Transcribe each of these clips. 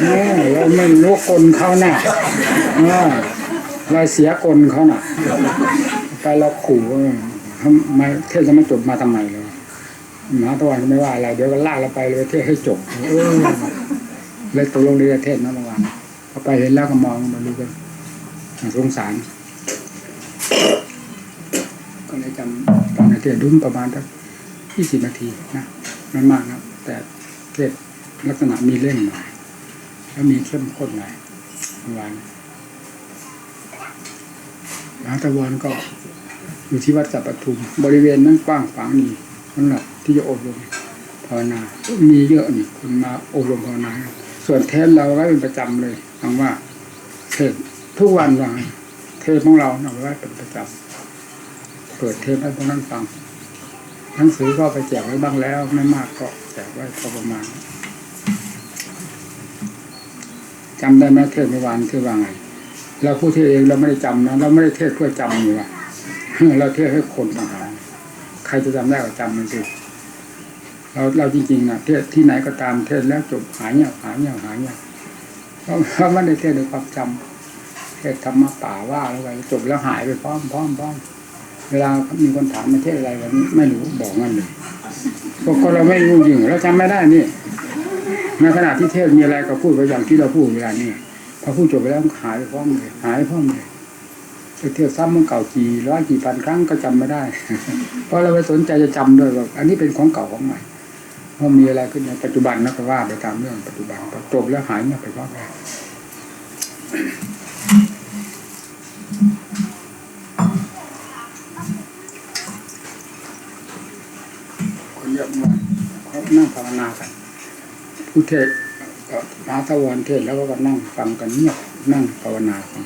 เออเราไม่รู้กลเขาน่ะเออเราเสียกลเขาน่ะ ไปเราขู่ว่าทำไมเทศจะไม่จบมาทำไมเลยหมาตะวันไม่ว่าอะไรเดี๋ยวก็ลากเราไปเลยเทศให้จบเออเลยตกลงเรียนเทศนะเมื่อวานพอไปเห็นแล้วก็มองมาดูกันสงสารก็เลยจำตอนในเทศรุ่นประมาณสักยี่สิบนาทีนะไม่มากนะแต่เทศลักษณะมีเล่นหน่อย แล้วมีเข้มข้นหน่อยวานหาตะวันก็อยู่ที่วัดสัปทุม บริเวณนั้นกว้างขวางดีสำหรับที่จะอบรมภาวนา มีเยอะนี่คนมาอบรมภาวนา ส่วนเทศเราก็เป็นประจำเลยฟังว่าเทศทุกวันว่าเทศของเราเอาไว้เป็นประจำเปิดเทปให้พวกนั้นฟังหนังสือก็ไปแจกไว้บ้างแล้วไม่มากก็แจกไว้พอประมาณ จำได้ไหมเทศเมื่อวานเทศว่าไงเราพูดเทศเองเราไม่ได้จำนะเราไม่ได้เทศเพื่อจำอยู่ว่ะเราเทศให้คนต่างหากใครจะจำได้ก็จำมันสิเราเราจริงๆนะเทศที่ไหนก็ตามเทศแล้วจบหายเงียบหายเงียบหายเงียบเพราะเพราะไม่ได้เทศด้วยความจำเทศธรรมะป่าว่าแล้วไปจบแล้วหายไปพร้อมพร้อมพร้อมเวลามีคนถามประเทศอะไรแบบนี้ไม่รู้บอกงั้นเลยพวกเราไม่รู้จริงเราจำไม่ได้นี่ ในขณะที่เทศมีอะไรก็พูดไปอย่างที่เราพูดเวลานี้พอพูดจบไปแล้วหายไปพร้อมเลยหายไปพร้อมเลยเที่ยวซ้ำมันเก่ากี่ร้อยกี่พันครั้งก็จำไม่ได้ เพราะเราไม่สนใจจะจำด้วยว่าอันนี้เป็นของเก่าของใหม่พอมีอะไรขึ้นในปัจจุบันนักว่าไปตามเรื่องปัจจุบันพอจบแล้วหายเงียบไปพร้อมเยคนเยอะมากเขานั่งภาวนากัน ผู้เทศก็มาตะวันเทศแล้วก็นั่งฟังกันเงียบนั่งภาวนาฟัง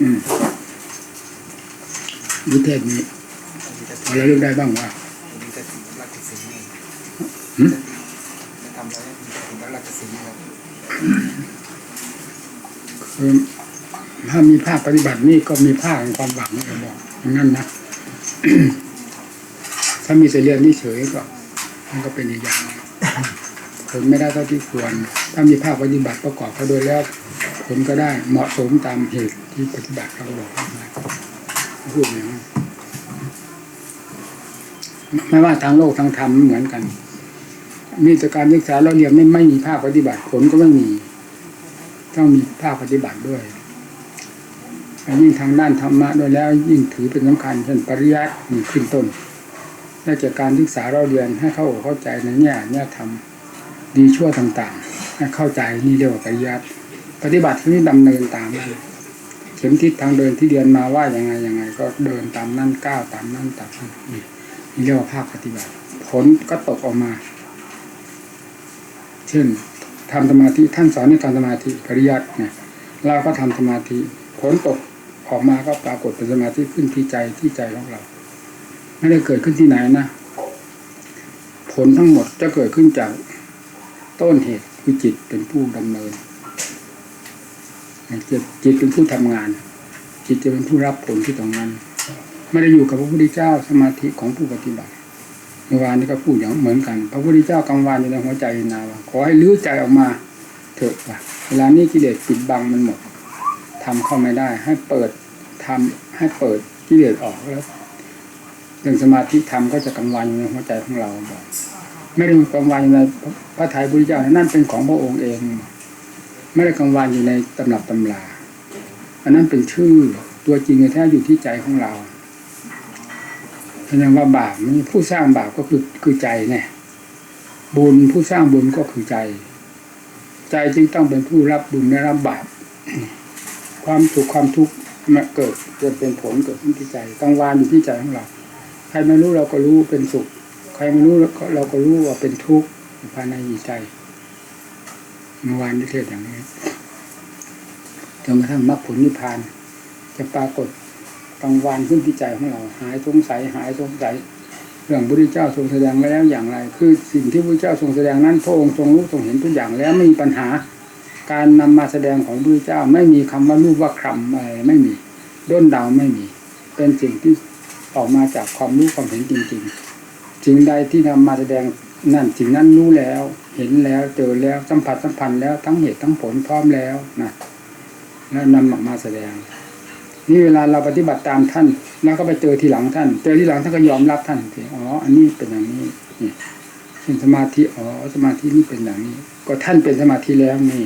อืมวิเทศนี้เราเลือกได้บ้างว่ามีแต่ถึงรักสิงห์นี่หืมจะทำอะไรถึงรักสิงห์ครับคือถ้ามีภาคปฏิบัตินี่ก็มีภาคแห่งความหวังนะบอกอย่า งนั้นนะถ้ามีแต่เรียนนี่เฉยก็มันก็เป็นอีกอย่างผลไม่ได้เท่าที่ควร ถ้ามีภาคปฏิบัติประกอบเขาโดยแล้วผลก็ได้เหมาะสมตามเหตุที่ปฏิบัติเขาบอกมาพูดอย่างนั้ไม่ว่าทางโลกทางธรรมเหมือนกันมีแต่การศึกษาเราเรียนไม่ไม่มีภาคปฏิบัติผลก็ไม่มี ต้องมีภาคปฏิบัติด้วย ยิ่งทางด้านธรรมะด้วยแล้วยิ่งถือเป็นสำคัญเช่นปริยัติขึ้นต้นและจากการศึกษาเราเรียนให้เข้าเข้าใจในแง่แง่ธรรมดีชั่วต่างๆให้เข้าใจนี่เรียกว่าปริยัติปฏิบัติที่นี่ดำเนินตามเข็มทิศทางเดินที่เรียนมาว่าอย่างไงยังไง ก็เดินตามนั่นก้าวตามนั่นตามนั่นนี่เรียกว่าภาคปฏิบัติ ผลก็ตกออกมา เช่นทำสมาธิท่านสอนให้ทำสมาธิปริยัติเนี่ยเราก็ทำสมาธิผลตก ออกมาก็ปรากฏเป็นสมาธิขึ้นที่ใจที่ใจของเรา ไม่ได้เกิดขึ้นที่ไหนนะ ผลทั้งหมดจะเกิดขึ้นจากต้นเหตุคือจิตเป็นผู้ดำเนินจิตจิตเป็นผู้ทำงาน จิตจะเป็นผู้รับผลที่ตรงนั้นไม่ได้อยู่กับพระพุทธเจ้าสมาธิของผู้ปฏิบัติเมื่อวานนี้ก็พูดอย่างเหมือนกัน พระพุทธเจ้ากังวานอยู่ในหัวใจนาว่าขอให้ลื้อใจออกมาเถอะว่ะเวลานี้กิเลสปิดบังมันหมดทำเข้าไม่ได้ ให้เปิด ทำให้เปิดกิเลสออกแล้วเรื่องสมาธิธรรมก็จะกังวานอยู่ในหัวใจของเราบอกไม่ได้กังวานอยู่ในพระทัยพุทธเจ้านั่นเป็นของพระองค์เอง ไม่ได้กังวานอยู่ในตำรับตำราอันนั้นเป็นชื่อตัวจริงแท้อยู่ที่ใจของเราแสดงว่าบาปนี่ผู้สร้างบาปก็คือคือใจเนี่ยบุญผู้สร้างบุญก็คือใจ ใจจึงต้องเป็นผู้รับบุญและรับบาปความสุขความทุกข์ มาเกิดเกิดเป็นผลเกิดขึ้นที่ใจกลางวานอยู่ที่ใจของเรา ใครไม่รู้เราก็รู้เป็นสุข ใครไม่รู้เราก็รู้ว่าเป็นทุกข์ภายในใจเมื่อวานที่เทศอย่างนี้จนกระทั่งมรรคผลนิพพาน จะปรากฏกลางวันขึ้นที่ใจของเรา หายสงสัยหายสงสัยเรื่องพระพุทธเจ้าทรงแสดงแล้วอย่างไร คือสิ่งที่พระพุทธเจ้าทรงแสดงนั้นพระองค์ทรงรู้ทรงเห็นทุกอย่างแล้วไม่มีปัญหา การนำมาแสดงของพระเจ้าไม่มีคำว่ารูปว่าคำอะไรไม่มีด้นเดาไม่มี เป็นสิ่งที่ออกมาจากความรู้ความเห็นจริงๆสิ่งใดที่นำมาแสดงนั่นสิ่งนั้นรู้แล้ว เห็นแล้วเจอแล้วสัมผัสสัมพันธ์แล้วทั้งเหตุทั้งผลพร้อมแล้วนะแล้วนำออกมาแสดง นี่เวลาเราปฏิบัติตามท่าน แล้วก็ไปเจอทีหลังท่าน เจอทีหลังท่านก็ยอมรับท่านทีอ๋ออันนี้เป็นอย่างนี้นี่เป็นสมาธิอ๋อสมาธินี่เป็นอย่างนี้ ก็ท่านเป็นสมาธิแล้วนี่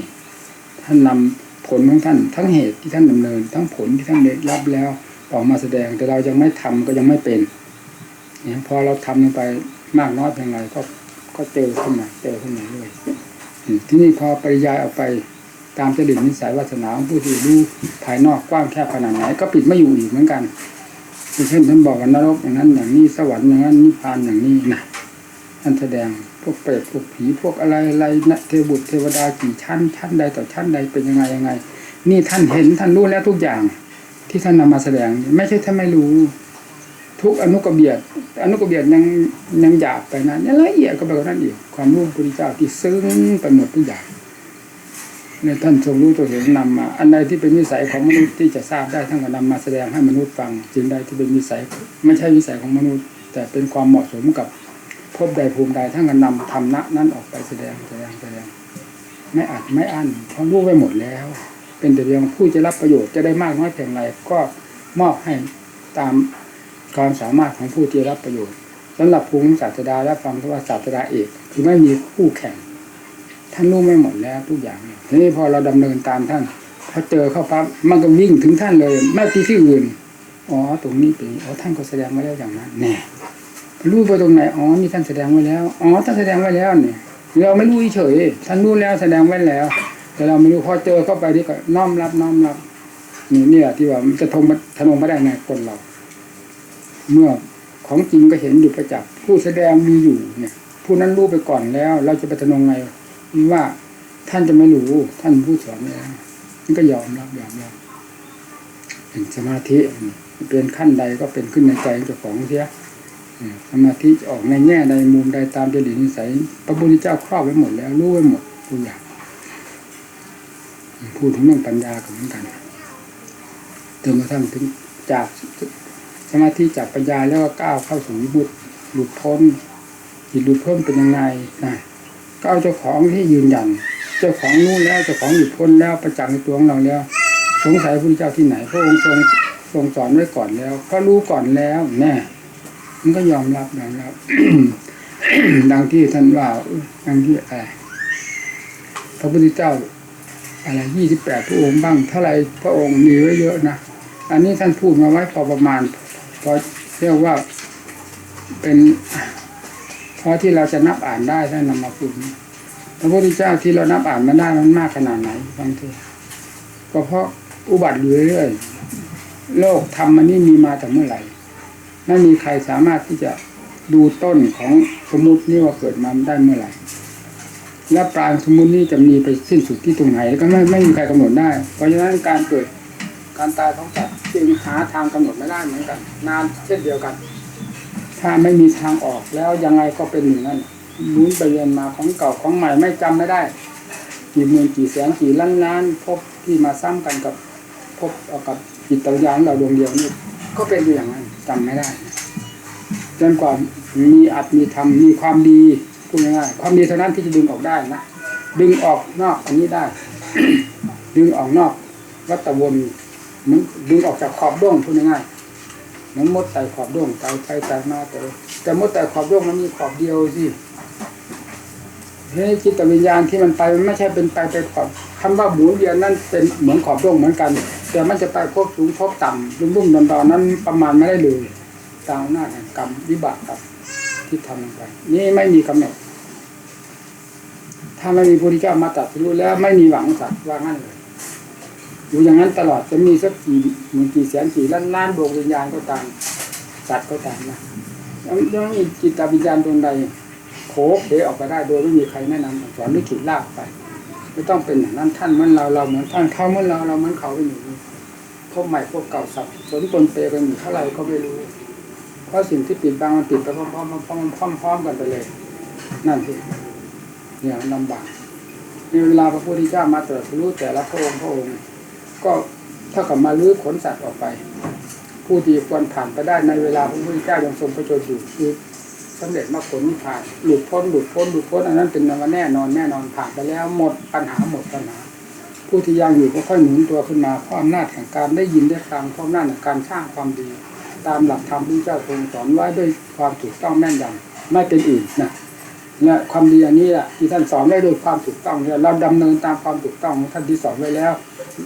ท่านนำผลของท่าน ทั้งเหตุที่ท่านดำเนิน ทั้งผลที่ท่านได้รับแล้วออกมาแสดงแต่เรายังไม่ทำก็ยังไม่เป็นเนี่ยพอเราทำลงไปมากน้อยเพียงไรก็ก็เจอขึ้นมาเจอขึ้นมาเรื่อยที่นี่พอปริยายออกไปตามจริตนิสัยวาสนาของผู้ที่รู้ภายนอกกว้างแคบขนาดไหนก็ปิดไม่อยู่อีกเหมือนกันเช่นท่านบอกว่านรกอย่างนั้นอย่างนี้สวรรค์อย่างนั้นนิพพานอย่างนี้นะท่านแสดง พวกเปรตพวกผีพวกอะไรอะไรนะเทวบุตรเทวดากี่ชั้น ชั้นใดต่อชั้นใดเป็นยังไงยังไง นี่ท่านเห็นท่านรู้แล้วทุกอย่าง ที่ท่านนำมาแสดงไม่ใช่ท่านไม่รู้ ทุกอนุกเบียดอนุกเบียดยังยังหยาบไปนั้นยังละเอียดก็ไปกว่านั้นอีกความรู้พระพุทธเจ้าที่ซึ้งไปหมดทุกอย่างเนี่ยท่านทรงรู้ตัวเห็นนำมา อันใดที่เป็นวิสัยของมนุษย์ที่จะทราบได้ท่านก็นำมาแสดงให้มนุษย์ฟังสิ่งใดที่เป็นวิสัย ไม่ใช่วิสัยของมนุษย์ แต่เป็นความเหมาะสมกับ ภพใดภูมิใดท่านก็นำธรรมะนั้นออกไปแสดงแสดงแสดง ไม่อัดไม่อั้นเพราะรู้ไว้หมดแล้ว เป็นแต่เพียงผู้จะรับประโยชน์จะได้มากน้อยเพียงไรก็มอบให้ตามความสามารถของผู้ที่รับประโยชน์สำหรับภูมิศาสดาและฟังว่าศาสดาเอกคือไม่มีคู่แข่ง ท่านรู้ไม่หมดแล้วทุกอย่างทีนี้พอเราดำเนินตามท่านพอเจอเข้าปั๊บมันก็วิ่งถึงท่านเลย ไม่ที่ที่อื่นอ๋อตรงนี้เป็นอ๋อท่านก็แสดงไว้แล้วอย่างนั้นแน่ รู้ไปตรงไหนอ๋อนี่ท่านแสดงไว้แล้วอ๋อท่านแสดงไว้แล้วเนี่ยเราไม่รู้เฉยท่านรู้แล้วแสดงไว้แล้ว แต่เราไม่รู้พอเจอเข้าไปนี่ก็น้อมรับน้อมรับนี่เนี่ยที่ว่ามันจะทงทะนงไม่ได้ไงคนเรา เมื่อของจริงก็เห็นอยู่ประจักษ์ผู้แสดงมีอยู่เนี่ย ผู้นั้นรู้ไปก่อนแล้ว เราจะไปทนงไงว่าท่านจะไม่รู้ท่านผู้สอนแล้วมันก็ยอมรับยอมรับเป็นสมาธิเป็นขั้นใดก็เป็นขึ้นในใจเจ้าของเสีย สมาธิจะออกในแง่ใดมุมใดตามจริตนิสัย พระพุทธเจ้าครอบไว้หมดแล้วรู้ไว้หมดทุกอย่างพูดถึงเรื่องปัญญาก็เหมือนกันจนกระทั่งถึงจากสมาธิจากปัญญาแล้วก็ก้าวเข้าสู่วิมุตหลุดพ้นจิตหลุดพ้นเป็นยังไงนะก็เอาเจ้าของที่ยืนยัน เจ้าของรู้แล้วเจ้าของหลุดพ้นแล้วประจักษ์ในตัวของเราแล้ว สงสัยพระพุทธเจ้าที่ไหน พระองค์ทรงทรงสอนไว้ก่อนแล้วก็รู้ก่อนแล้วแน่ มันก็ยอมรับยอมรับดังที่ท่านว่าดังที่อะไรพระพุทธเจ้า อะไรยี่สิบแปดพระองค์บ้างเท่าไรพระองค์มีไว้เยอะนะอันนี้ท่านพูดมาไว้พอประมาณพอเรียกว่าเป็นพอที่เราจะนับอ่านได้ท่านนำมาพูดพระพุทธเจ้าที่เรานับอ่านมาได้มันมากขนาดไหนบางทีก็เพราะอุบัติอยู่เรื่อยๆโลกธรรมมันนี่มีมาแต่เมื่อไหร่ ไม่มีใครสามารถที่จะดูต้นของสมมตินี่ว่าเกิดมาได้เมื่อไหร่และปลายสมมตินี้จะมีไปสิ้นสุดที่ตรงไหนก็ไม่ไม่มีใครกำหนดได้ เพราะฉะนั้นการเกิดการตายของสัตว์จึงหาทางกำหนดไม่ได้เหมือนกัน นานเช่นเดียวกัน ถ้าไม่มีทางออกแล้วยังไงก็เป็นอย่างนั้นหมุนไปเรียนมาของเก่าของใหม่ไม่จำไม่ได้กี่หมื่นกี่แสนกี่ล้านล้านพบที่มาซ้ำกันกับพบเอากับจิตวิญญาณเราดวงเดียวนี่ก็เป็นอยู่อย่างนั้น จำไม่ได้ จนกว่ามีอัตมีธรรมมีความดีพูดง่ายๆความดีเท่านั้นที่จะดึงออกได้นะดึงออกนอกอันนี้ได้ ดึงออกนอก วัตวนมันดึงออกจากขอบด้วงพูดง่ายๆเหมันมดไต่ขอบด้วงไต่ไปไต่มาแต่แต่มดไต่ขอบด้วงมันมีขอบเดียวสิ เฮ้ยจิตวิญญาณที่มันไปมันไม่ใช่เป็นไปไปขอบคำว่าหมุนเวียนนั่นเป็นเหมือนขอบโลกเหมือนกัน แต่มันจะไปพบสูงพบต่ำรุ่มรุ่มดอนดอนนั้นประมาณไม่ได้เลยตามหน้าแห่งกรรมวิบากกรรมที่ทำลงไปนี่ไม่มีกำหนดถ้าไม่มีพระพุทธเจ้ามาตรัดรู้แล้วไม่มีหวังสัตว์ว่างั้นเลยอยู่อย่างนั้นตลอดจะมีสักกี่หมื่นกี่แสนกี่ล้านล้านดวงวิญญาณก็ตามสัตว์ก็ตามนะยังยังมีจิตวิญญาณดวงใด โคกเดออกไปได้โดยไม่มีใครแนะนำสอนหรือฉุดลากไป ไม่ต้องเป็นอย่างนั้นท่านเหมือนเราเราเหมือนท่านเขาเหมือนเราเราเหมือนเขาเป็นอย่างนี้พวกใหม่พวกเก่าสับสนตนเปรกันอยู่เท่าไหร่ก็ไม่รู้ เพราะสิ่งที่ปิดบังมันปิดไปพร้อมๆพร้อมๆพร้อมๆพร้อมๆกันไปเลย นั่นสิเนี่ยลำบากในเวลาพระพุทธเจ้ามาตรัสรู้แต่ละพระองค์พระองค์ก็เท่ากับมาลื้อขนสัตว์ออกไป ผู้ที่ควรผ่านไปได้ในเวลาพระพุทธเจ้ายังทรงประชนอยู่คือ สำเร็จมรรคผลนิพพานหลุดพ้นหลุดพ้นหลุดพ้นอันนั้นเป็นนวแน่นอนแน่นอนผ่านไปแล้วหมดปัญหาหมดปัญหา ผู้ที่ยังอยู่ก็ค่อยหนุนตัวขึ้นมาเพราะอำนาจแห่งการได้ยินได้ฟังเพราะอำนาจแห่งการสร้างความดี ตามหลักธรรมที่เจ้าทรงสอนไว้ด้วยความถูกต้องแม่นยำไม่เป็นอื่นนะเนี่ยความดีอันนี้แหละที่ท่านสอนไว้ด้วยความถูกต้องเนี่ยเราดำเนินตามความถูกต้องของท่านที่สอนไว้แล้ว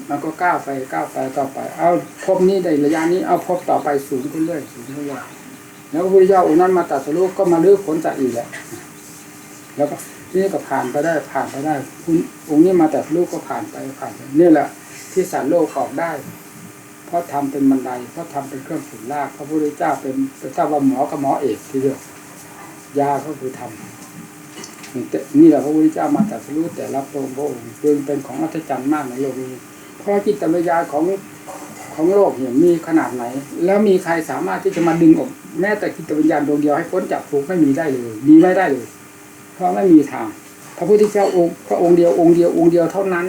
มันก็ก้าวไปก้าวไปต่อไป เอาพบนี้ในระยะนี้เอาพบต่อไปสูงขึ้นเรื่อยสูงขึ้นเรื่อย แล้วพระพุทธเจ้าองค์นั้นมาตัดสรุปก็มาลื้อผลจากอีกแหละแล้วก็นี่ก็ผ่านไปได้ผ่านไปได้คุณองค์นี้มาแต่ลูกก็ผ่านไปผ่านไปนี่แหละ ที่สัตว์โลกออกได้ เพราะทำเป็นบันไดเพราะทำเป็นเครื่องฝึกลากพระพุทธเจ้าเป็นเป็นถ้าว่าหมอกับหมอเอกทีเดียวยาก็คือทำนี่แหละพระพุทธเจ้ามาตัดรู้แต่ละพรองพระองค์จึงเป็นของอัศจรรย์มากในโลกนี้เพราะจิตวิญญาณของ ของโลกเนี่ยมีขนาดไหน แล้วมีใครสามารถที่จะมาดึงออกแม้แต่จิตวิญญาณดวงเดียวให้พ้นจากทุกข์ไม่มีได้เลยมีไม่ได้เลย เพราะไม่มีทางพระพุทธเจ้าองค์พระองค์เดียวองค์เดียวองค์เดียวเท่านั้น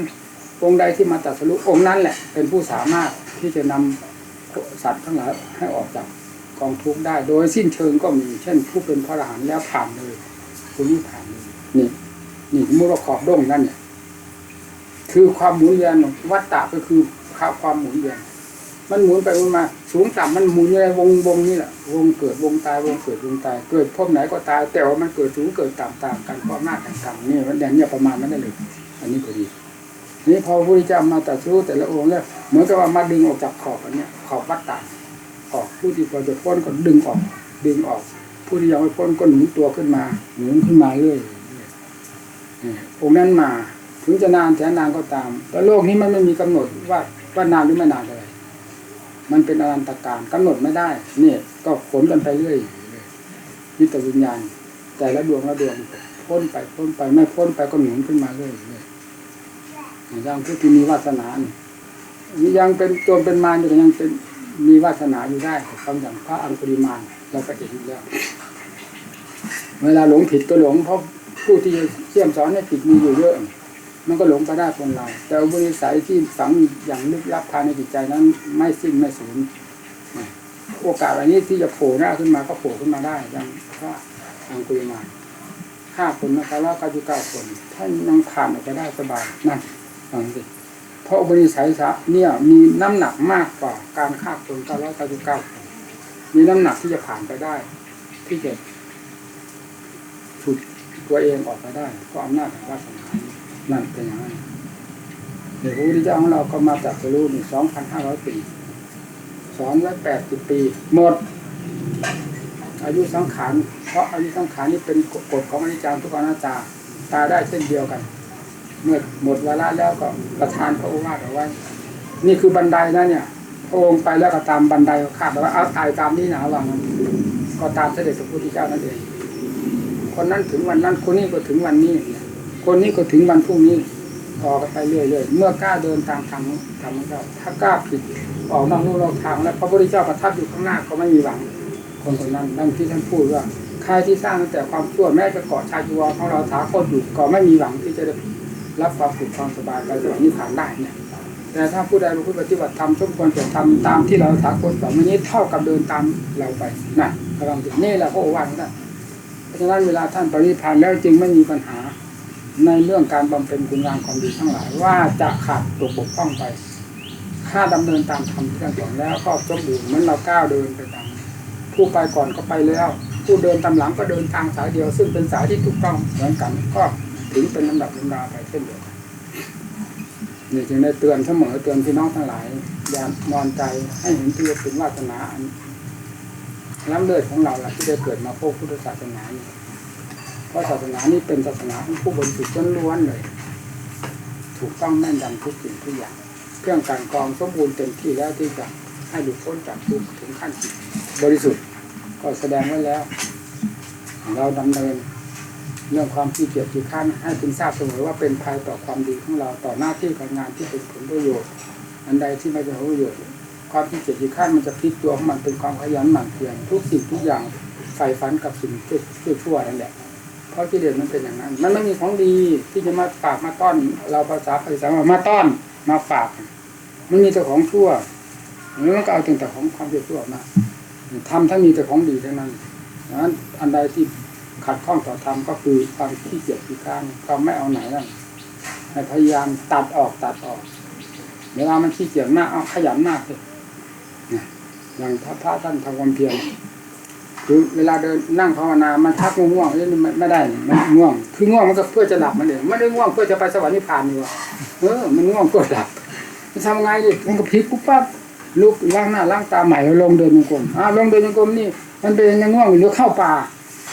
องค์ใดที่มาตรัสรู้องค์นั้นแหละ เป็นผู้สามารถที่จะนำสัตว์ทั้งหลายให้ออกจากกองทุกข์ได้ โดยสิ้นเชิงก็มีเช่น ผู้เป็นพระอรหันต์แล้วผ่านเลยคุณนี่ผ่านเลยนี่นี่มูลขอบด้งนั่นเนี่ยคือความหมุนเวียนวัฏฏะก็คือความหมุนเวียน มันหมุนไปหมุนมา สูงต่ำมันหมุนอยู่ในวงวงนี่แหละวงเกิดวงตายวงเกิดวงตาย เกิดพบไหนก็ตาย แต่ว่ามันเกิดสูงเกิดต่ำต่างกันความหน้าจแห่งกรรมนี่มันอย่างเนี้ยประมาณนั้นได้เลยอันนี้ก็ดีนี่พอพระพุทธเจ้ามาตรัสรู้แต่ละองค์แล้วเหมือนกับว่ามาดึงออกจากขอบอันเนี้ยขอบวัฏฏะออกผู้ที่พอจะพ้นก็ดึงออก ดึงออก ผู้ที่ยังไม่พ้นก็หนุนตัวขึ้นมาหนุนขึ้นมาเรื่อยนี่องค์นั้นมา ถึงจะนานแสนนานก็ตามแต่โลกนี้มันไม่มีกำหนดว่าว่านานหรือไม่นานอะไร มันเป็นอนันตการกำหนดไม่ได้เนี่ยก็ขนกันไปเรื่อยนิตวิญญาณ แต่ละดวงละดวงพ้นไปพ้นไปไม่พ้นไปก็หนุนขึ้นมาเรื่อยเรื่อยอย่างผู้ที่มีวาสนานี่ยังเป็นโจรเป็นมารอยู่แต่ยังเป็นมีวาสนาอยู่ได้คำอย่างพระอังคุริมานเราก็เห็นแล้ว เวลาหลงผิดก็หลงเพราะผู้ที่เชี่ยมสอนให้ผิดมีอยู่เยอะ มันก็หลงไปได้คนเรา แต่บริสัยที่ฝังอย่างลึกลับภายในจิตใจนั้น ไม่สิ้นไม่สูญโอกาสอะไรนี้ที่จะโผล่หน้าขึ้นมาก็โผล่ขึ้นมาได้อย่างพระอังคุริมาห้าคนนะครับแล้วก็จุเก้าคนท่านยังผ่านออกไปได้สบายนั่นฟังสิเพราะบริสัยสะเนี่ยมีน้ำหนักมากกว่าการฆ่าคนเก้าร้อยเก้าเก้ามีน้ำหนักที่จะผ่านไปได้ ที่จะฉุดตัวเองออกไปได้เพราะอำนาจของวาสนา นั่นเป็นอย่างนั้นเดี๋ยวพระพุทธเจ้าของเราก็มาจากสรุนี่สองพันห้าร้อยปีสองร้อยแปดสิบปี หมด อายุสังขารเพราะอายุสังขารนี่เป็นกฎของอนิจจังทุกอนัตตาตายได้เช่นเดียวกัน เมื่อหมดวาระแล้วก็ประทานพระโอวาทเอาไว้ นี่คือบันไดนะเนี่ยพระองค์ไปแล้วก็ตามบันไดก็คาดว่าเอาตายตามนี้นะว่างั้นก็ตามเสด็จพระพุทธเจ้านั่นเองคนนั้นถึงวันนั้นคนนี้ก็ถึงวันนี้ คนนี้ก็ถึงวันพรุ่งนี้ต่อกันไปเรื่อยๆเมื่อกล้าเดินตามทางทางของเราถ้ากล้าผิดออกนอกลู่นอกทาง แล้วพระพุทธเจ้าประทับอยู่ข้างหน้าก็ไม่มีหวัง คนคนนั้นดังที่ท่านพูดว่าใครที่สร้างแต่ความชั่วแม้จะเกาะชายจีวรของเราถาโคตรอยู่ก็ไม่มีหวังที่จะรับความสุขความสบายไปสวรรค์นิพพานได้เนี่ยแต่ถ้าผู้ใดรู้ปฏิบัติธรรมสมควรจะทำตามที่เราถาคตรสอนวันนี้เท่ากับเดินตามเราไปนะกำลังถึงนี่แหละพระโอวาทของท่นเพราะฉะนั้นเวลาท่านปรินิพพานแล้วจึงไม่มีปัญหา ในเรื่องการบำเพ็ญคุณงามความดีทั้งหลายว่าจะขาดตกบกพร่องไป ถ้าดำเนินตามธรรมที่ท่านสอนแล้วก็สมบูรณ์เหมือนเราก้าวเดินไปตามผู้ไปก่อนก็ไปแล้ว ผู้เดินตามหลังก็เดินทางสายเดียว ซึ่งเป็นสายที่ถูกต้องเหมือนกันก็ถึงเป็นลำดับลำดาไปเช่นเดียวกันนี่จึงได้เตือนเสมอเตือนพี่น้องทั้งหลายอย่านอนใจให้เห็นที่ถึงวาสนาอันล้ำเลิศของเราล่ะที่ได้เกิดมาพบพุทธศาสนานี่ เพราะศาสนานี้เป็นศาสนาของผู้บริสุทธิ์ล้วนเลย ถูกต้องแม่นยำทุกสิ่งทุกอย่าง เครื่องการกองสมบูรณ์เต็มที่แล้วที่จะให้หลุดพ้นจากทุกถึงขั้นจิตบริสุทธิ์ก็แสดงไว้แล้ว เราดำเนินเรื่องความขี้เกียจขี้ข้านให้คุณทราบเสมอว่าเป็นภัยต่อความดีของเราต่อหน้าที่การงานที่เป็นผลประโยชน์ อันใดที่ไม่เป็นผลประโยชน์ความขี้เกียจขี้ข้านมันจะพลิกตัวของมันเป็นความขยันหมั่นเพียรทุกสิ่งทุกอย่างใฝ่ฝันกับสิ่งชั่วชั่วๆนั่นแหละ ราะกิเลสมันเป็นอย่างนั้น มันไม่มีของดีที่จะมาฝากมาต้อน เราภาษาภาษามาต้อนมาฝาก มันมีแต่ของชั่วแล้วมันก็เอาแต่ของความชั่วมาทำทั้งมีแต่ของดีทั้งนั้นดังนั้นอันใดที่ขัดข้องต่อธรรมก็คือความขี้เกียจขี้ข้านความไม่เอาไหนนั่นให้พยายามตัดออกตัดออก เวลามันขี้เกียจมากเอาขยันมากเลยนะอย่างพระท่านทำความเพียร คือเวลาเดินนั่งภาวนา มันชักง่วงๆเล่นไม่ได้มันง่วง คือง่วงมันก็เพื่อจะหลับมันเองไม่ได้ง่วงเพื่อจะไปสวรรค์นิพพานนี่หวะเออ มันง่วงเพื่อหลับมันทำไงดิมันก็พลิกปุ๊บปั๊บลุกล้างหน้าล้างตาใหม่แล้วลงเดินจงกรมอ่าลงเดินจงกรมนี่ มันเป็นยังง่วงหรือเข้าป่า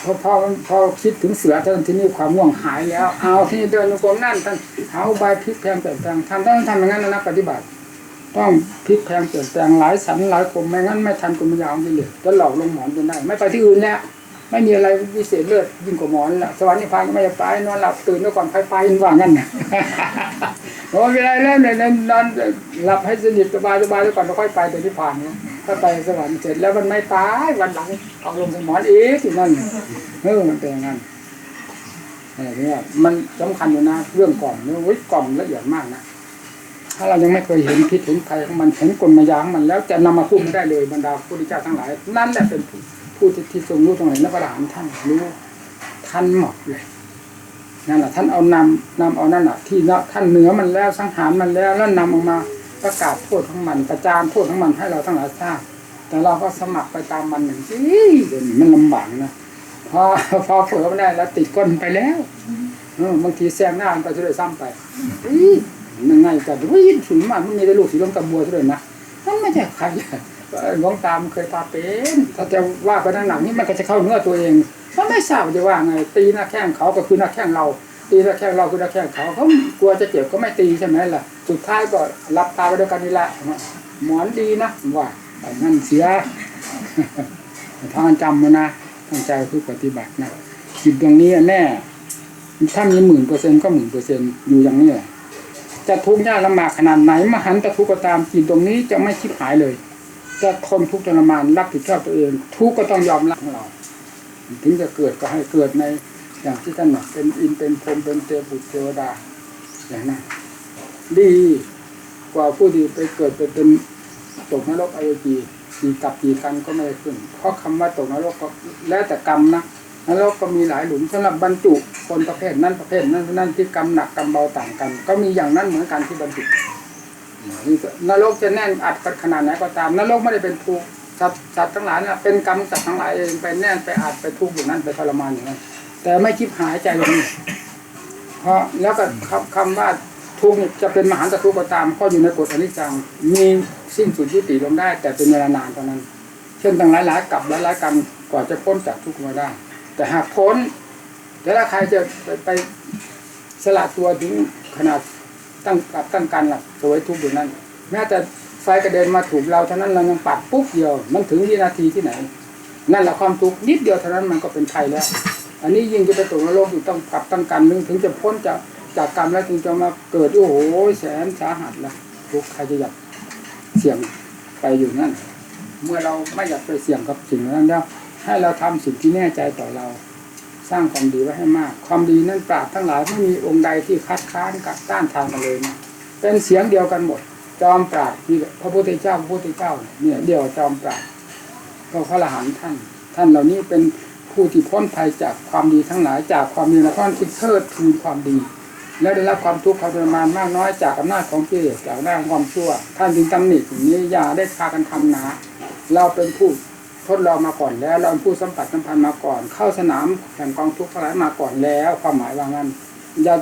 พอพอพอคิดถึงเสือท่านที่นี่ความง่วงหายแล้ว เอาที่เดินจงกรมนั่นท่านเอาใบพลิกแพงเปลี่ยนแปลงทำต้องทำอย่างนั้นนะปฏิบัติ ต้องพลิกแพงเปลี่ยนแปลงหลายสันหลายคมไม่งั้นไม่ทันกุมยาวไปเลยจะหลอกลงหมอนจนได้ไม่ไปที่อื่นแล้วไม่มีอะไรวิเศษเลิศยิ่งกว่าหมอนละสวรรค์นิพพานก็ไม่จะไปนอนหลับตื่นแล้วก่อนใครไปว่างั้นนะโอ้เวลาแล้วเนี่ยนอนหลับให้สนิทสบายสบายแล้วก่อนแล้วค่อยไปแต่นิพพานเนี่ยถ้าไปสวรรค์เสร็จแล้วมันไม่ตายวันหลังเอาลงสมอนอีกที่นั่นเออมันเป็นอย่างนั้นเนี่ยมันสำคัญอยู่นะเรื่องกล่อมเนี่ยวิกล่อมละเอียดมากนะ ถ้าเรายังไม่เคยเห็นพิษเห็นภัยของมันเห็นกลมายาของมันแล้วจะนำมาพูดไม่ได้เลยบรรดาพระพุทธเจ้าทั้งหลาย นั่นแหละเป็นผู้ผู้ที่ทรงรู้ตรงไหนนักประหารท่านรู้ท่านหมดเลยนั่นแหละท่านเอานำนำเอานั่นแหะที่ท่านเหนือมันแล้วสังหารมันแล้วแล้วนำออกมาประกาศโทษของมันประจานโทษของมันให้เราทั้งหลายทราบแต่เราก็สมัครไปตามมันหนึ่งที่เดี๋ยวนี้มันลำบากนะพอพอเผลอไม่ได้แล้วติดก้นไปแล้วอบางทีแซงหน้ามันไปเลยซ้ำไปอ ยังไงกันว่ายินถึงมันมันมีแต่ลูกสีลมตะบัวซะเลยนะมันไม่ใช่ใครหลวงตามเคยพาเป็นถ้าจะว่าไปทางหนังนี่มันก็จะเข้าเนื้อตัวเองมันไม่ทราบจะว่าไง ตีหน้าแข้งเขาก็คือหน้าแข้งเรา ตีหน้าแข้งเราคือหน้าแข้งเขาเขากลัวจะเจ็บก็ไม่ตีใช่ไหมล่ะ สุดท้ายก็รับตาไปด้วยกันนี่แหละหมอนดีนะว่าแต่นั่นเสียทางจำมานะตั้งใจผู้ปฏิบัตินะจิตตรงนี้แน่ถ้ามีหมื่นเปอร์เซ็นต์ก็หมื่นเปอร์เซ็นต์อยู่อย่างนี้แหละ จะทุกข์ยากลำบากขนาดไหนมหันตทุกข์ก็ตามจิตตรงนี้จะไม่คิดหายเลย จะทนทุกข์ทรมานรับผิดชอบตัวเอง ทุกข์ก็ต้องยอมรับของเรา ถึงจะเกิดก็ให้เกิดในอย่างที่ท่านบอกเป็นอินเป็นพรมเป็นเทบุตรเทวดาอย่างนั้นดีกว่าผู้ที่ไปเกิดไปเป็นตกนรกอเวจีกี่กับกี่กันก็ไม่ได้ขึ้น เพราะคำว่าตกนรกก็แล้วแต่กรรมนะ นรกก็มีหลายหลุมสำหรับบรรจุคนประเภทนั้นประเภทนั้นนั่นที่กรรมหนักกรรมเบาต่างกัน ก็มีอย่างนั้นเหมือนกันที่บรรจุนรกจะแน่นอัดขนาดไหนก็ตามนรกไม่ได้เป็นทุกข์สัตว์สัตว์ทั้งหลายนะเป็นกรรมสัตว์ทั้งหลายเองไปแน่นไปอัดไปทุกข์อยู่นั่นไปทรมานอยู่นั่นแต่ไม่คิดหายใจลงนี่เพราะแล้วก็คำคำว่าทุกข์จะเป็นมหันตทุกข์ก็ตาม ก็อยู่ในกฎอนิจจังมีสิ้นสุดยุติลงได้ แต่เป็นเวลานานเท่านั้น เช่นตั้งหลายหลายๆกับหลายหลายๆกรรมกว่าจะพ้นจากทุกข์มาได้ แต่หากพ้นแต่ถ้าใครจะไปไปสละตัวถึงขนาดตั้งกับตั้งการหลับสวยทุกอยู่นั้น แม้แต่ไฟกระเด็นมาถูกเราเท่านั้นเรายังปัดปุ๊บเดียว มันถึงวินาทีที่ไหน นั่นแหละความทุกข์นิดเดียวเท่านั้นมันก็เป็นภัยแล้ว อันนี้ยิ่งจะไปตกนรกอยู่ต้องกลับตั้งกันนึงถึงจะพ้นจากจากกรรมแล้วถึงจะมาเกิดโอ้โหแสนสาหัสละทุกใครจะอยากเสี่ยงไปอยู่นั่น เมื่อเราไม่อยากไปเสี่ยงกับสิ่งนั้นแล้ว ให้เราทำสิ่งที่แน่ใจต่อเรา สร้างความดีไว้ให้มาก ความดีนั้นปราดทั้งหลายไม่มีองค์ใดที่คัดค้านกับต้านทานกันเลยนะเป็นเสียงเดียวกันหมด จอมปราดนี่พระพุทธเจ้าพระพุทธเจ้าเนี่ยเดียวจอมปราดก็พระอรหันต์ท่าน ท่านเหล่านี้เป็นผู้ที่พ้นภัยจากความดีทั้งหลายจากความดีและท่านที่เทิดทูนความดี และได้รับความทุกข์ความทรมานมากน้อยจากอำนาจของกิเลสจากอำนาจของความชั่ว ท่านจึงตำหนิอย่างนี้อย่าได้พากันทำนาเราเป็นผู้ ทดลองมาก่อนแล้วเราผู้สัมผัสสัมพันธ์มาก่อน เข้าสนามแห่งกองทุกข์ทั้งหลายมาก่อนแล้ว ความหมายว่างั้นอย่า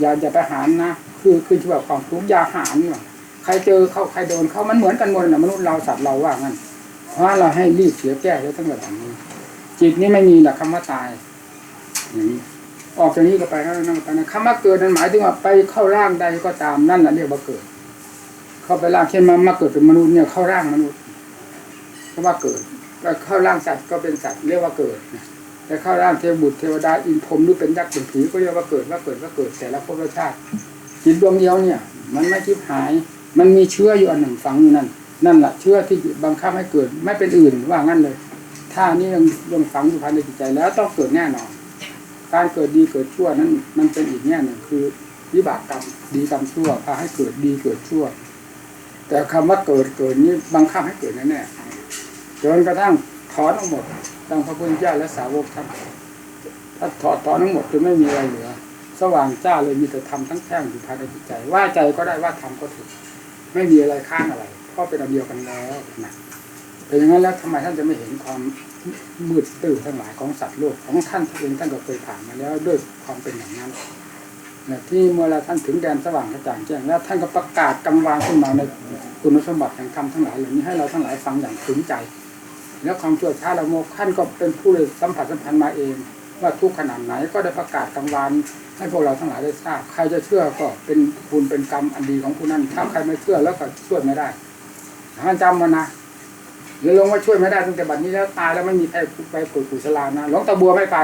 อย่าอย่าไปหารนะ คือคือที่แบบความทุกข์อย่าหารว่ะใครเจอเข้าใครโดนเข้ามันเหมือนกันหมดนะมนุษย์เราสัตว์เราว่างั้นเพราะเราให้รีบเสียแก้เลยตั้งแต่ตอนนี้จิตนี่ไม่มีหลักคำว่าตายอย่างนี้ออกจากนี้ก็ไปแล้วนั่นก็ไปนะคำว่าเกิดนั้นหมายถึงว่าไปเข้าร่างใดก็ตามนั่นแหละเรียกว่าเกิด เข้าไปร่างเช่นมามาเกิดเป็นมนุษย์เนี่ยเข้าร่างมนุษย์คำว่าเกิด ก็เข้าร่างสัตว์ก็เป็นสัตว์เรียกว่าเกิดนะแต่เข้าร่างเทวบุตรเทวดาอินพรมหรือเป็นยักษ์เป็นผีก็เรียกว่าเกิดว่าเกิดว่าเกิดแต่ละภพละชาติจิตดวงเดียวเนี่ย มันไม่ทิพหาย มันมีเชื้ออยู่อันหนึ่งฝังอยู่นั่นนั่นแหละเชื้อที่บังคับให้เกิดไม่เป็นอื่นว่างั้นเลย ถ้านี่ยังยังฝังอยู่ภายในจิตใจแล้วต้องเกิดแน่นอน การเกิดดีเกิดชั่วนั้นมันเป็นอีกแง่หนึ่งคือวิบากกรรมดีกรรมชั่วพาให้เกิดดีเกิดชั่ว แต่คำว่าเกิดเกิดนี้บังคับให้เกิดแน่ๆ จนกระทั่งถอนทั้งหมดตั้งพระพุทธเจ้าและสาวกทั้งถ้าถอดถอนทั้งหมดจนไม่มีอะไรเหลือ สว่างจ้าเลยมีแต่ธรรมทั้งแท่งอยู่ภายในจิตใจ ว่าใจก็ได้ว่าธรรมก็ถูกไม่มีอะไรข้างอะไรเพราะเป็นอันเดียวกันแล้วนะแต่อย่างนั้นแล้วทำไมท่านจะไม่เห็นความมืดตื้อทั้งหลายของสัตว์โลกของท่านเองท่านก็เคยผ่านมาแล้วด้วยความเป็นอย่างนั้นนะที่เมื่อเราท่านถึงแดนสว่างกระจ่างแจ้งแล้ว ท่านก็ประกาศกำวางขึ้นมาในคุณสมบัติแห่งธรรมทั้งหลายเหล่านี้ให้เราทั้งหลายฟังอย่างถึงใจ แล้วความชั่วช้าละโมกท่านก็เป็นผู้เลยสัมผัสสัมพันธ์มาเอง ว่าทุกขนาดไหนก็ได้ประกาศกำวานให้พวกเราทั้งหลายได้ทราบ ใครจะเชื่อก็เป็นบุญเป็นกรรมอันดีของผู้นั้น ถ้าใครไม่เชื่อแล้วก็ช่วยไม่ได้ท่านจำมานะหรือลงว่าช่วยไม่ได้ตั้งแต่บัดนี้แล้วตายแล้วไม่มีใครไปกุศลานะหลวงตาบัวไม่ไป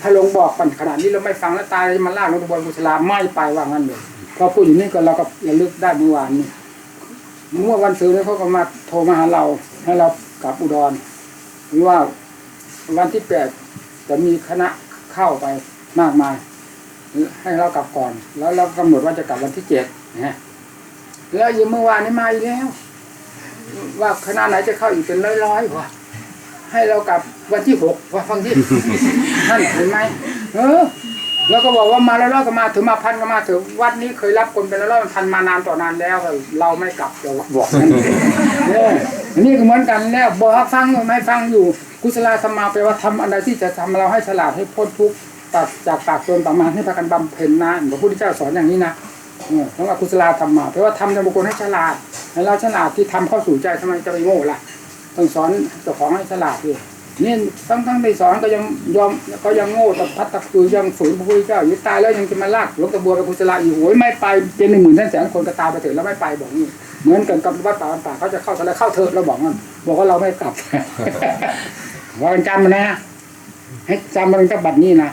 ถ้าลงบอกปันขนาดนี้เราไม่ฟังแล้วตายมันล่าลงตะบนกุศลาไม่ไปว่างั้นเลยพอพูดอย่างนี้ก็เราก็ระลึกได้เมื่อวานนี้เมื่อวันศุกร์นี้เขาก็มาโทรมาหาเราให้เรา กลับอุดร หรือว่าวันที่แปดจะมีคณะเข้าไปมากมายให้เรากลับก่อน แล้วเรากำหนดว่าจะกลับวันที่เจ็ดนะฮะแล้วยังเมื่อวานนี้มาอีกแล้ว ว่าคณะไหนจะเข้าอีกเป็นร้อยๆว่ะให้เรากลับวันที่หกว่าฟังที่นั่นเห็นไหมเออ แล้วก็บอกว่ามาแล้วก็มาถึงมาพันก็มาถึงวัดนี้เคยรับคนเป็นร้อยพันมานานต่อนานแล้ว เราไม่กลับจะบอกนั่นเองเนี่ยนี่ก็เหมือนกันแล้วบอกฟังไม่ฟังอยู่กุศลสมมาแปลว่าทำอะไรที่จะทำเราให้ฉลาดให้พ้นทุกข์ตัดจากปากจนประมาให้พากันบำเพ็ญนะพระพุทธเจ้าสอนอย่างนี้นะเออต้องอากุศลธรรมาแปลว่าทำในบุคคลให้ฉลาดให้เราฉลาดที่ทำเข้าสู่ใจทำไมจะไปโง่ล่ะต้องสอนเจ้าของให้ฉลาดด้วย นี่ทั้งทั้งที่สอนก็ยังยอมก็ยังโง่แต่พัดตะคือยังฝืนพระพุทธเจ้าอยู่ตายแล้วยังจะมาลากหลวงตาบัวไปกุศลาอีกโหยไม่ไปเป็นหนึ่งหมื่นแสนแสนคนก็ตายไปเถอะแล้วไม่ไปบอกนี่เหมือนกันกับวัดป่าวัดป่าเขาจะเข้าทะเลเข้าเถอะเราบอกมันบอกว่าเราไม่กลับวันจำมันนะให้จำมันกับบัตรนี้นะ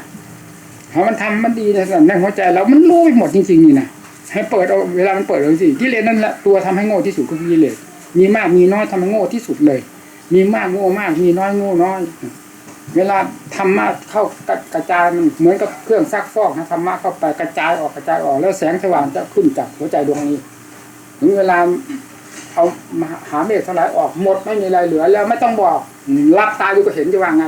ถ้ามันทำมันดีนะในหัวใจเรามันรู้ไปหมดจริงๆนี่นะให้เปิดเอาเวลามันเปิดเลยสิกิเลสนั่นแหละตัวทำให้โง่ที่สุดคือกิเลสมีมากมีน้อยทำให้โง่ที่สุดเลย มีมากโง่มากมีน้อยโง่น้อย เวลาธรรมะเข้ากระจายมันเหมือนกับเครื่องซักฟอกนะธรรมะเข้าไปกระจายออกกระจายออกแล้วแสงสว่างจะขึ้นจากหัวใจดวงนี้ถึงเวลาเอามหาเมฆทลายออกหมดไม่มีอะไรเหลือ แล้วไม่ต้องบอกรับตาดูก็เห็นจะว่าไง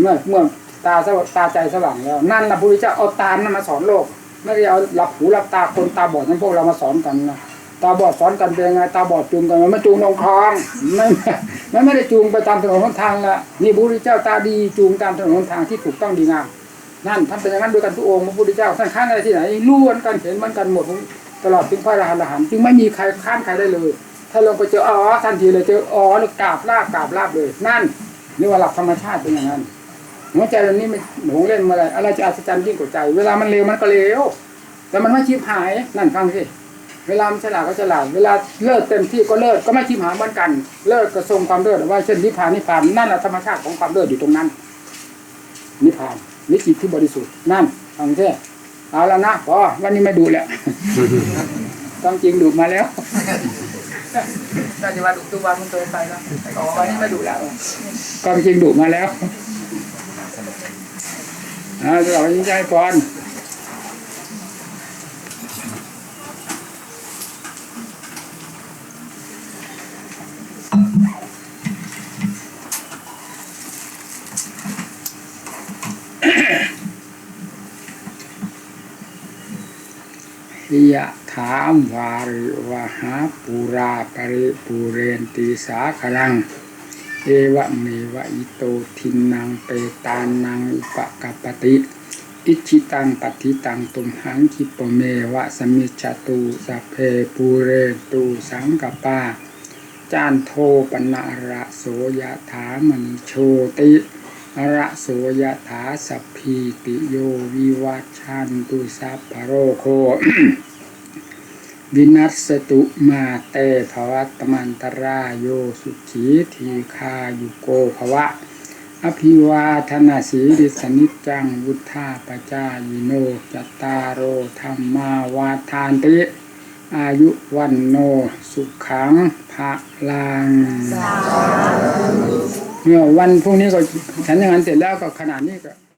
เมื่อเมื่อตาสว่างตาใจสว่างแล้วนั่นนะพระพุทธเจ้าเอาตานั้นมาสอนโลก ไม่ได้เอาหลับหูหลับตาคนตาบอดทั้งพวกเรามาสอนกันนะ ตาบอดสอนกันเป็นยังไงตาบอดจูงกันมันจูงลงคลองไม่ไม่ไม่ได้จูงไปตามถนนหนทางละนี่พระพุทธเจ้าตาดีจูงตามถนนหนทางที่ถูกต้องดีงามนั่นท่านเป็นอย่างนั้นด้วยกันทุกองค์พระพุทธเจ้าท่านค้านอะไรที่ไหนรู้กันกันเห็นมันกันหมดตลอดถึงพระอรหันต์อรหันต์จึงไม่มีใครค้านใครได้เลย ถ้าลงไปเจออ๋อทันทีเลยเจออ๋อแล้วกราบลาบกราบลาบเลย นั่นนี่ว่าหลักธรรมชาติเป็นอย่างนั้นหัวใจเรานี่ไม่หลงเล่นมาอะไรอะไรจะอัศจรรย์ยิ่งกว่าใจ เวลามันเร็วมันก็เร็วแต่มันไม่ชิบหายนั่นฟังสิ เวลามันฉลาดก็ฉลาด เวลาเลิศเต็มที่ก็เลิศก็ไม่ชิบหายเหมือนกัน เลิศก็ทรงความเลิศว่าเช่นนิพพานนิพพานนั่นแหละธรรมชาติของความเลิศอยู่ตรงนั้น นิพพานนิจิตที่บริสุทธิ์นั่นฟังสิเอาแล้วนะพอวันนี้ไม่ดูแหละต้องจริงดูมาแล้วน่าจะว่าดูทุกวันมันเคยไปแล้วอ๋อวันนี้ไม่ดูแล้วก็จริงดูมาแล้วอ่าเรายิ่งใจก่อ ยะถามวาริวหาปูราปริปูเรนตีสาคลัง เอวะเมวะอิโตทินังเปตานังอุปกัปติ อิชิตังปัติตังตุมหังคิปเมวะสมิจจตุสัเพปูเรตุสังกปา จานโทปนะระโสยถามณิโชติระโสยถาสัพพีติโยวิวัชชันตุสัพพะโรโควินัสตุมาเตภวัตมันตรายโยสุขีทีคายุโกภวะ อภิวาทนาสีริสนิจังวุธาปจายโนจตารโอธรรมาวาทานติ อายุวันโนสุขังภะลังเมื่อวันพรุ่งนี้ก็ฉันอย่างนั้นเสร็จแล้วก็ขนาดนี้ก็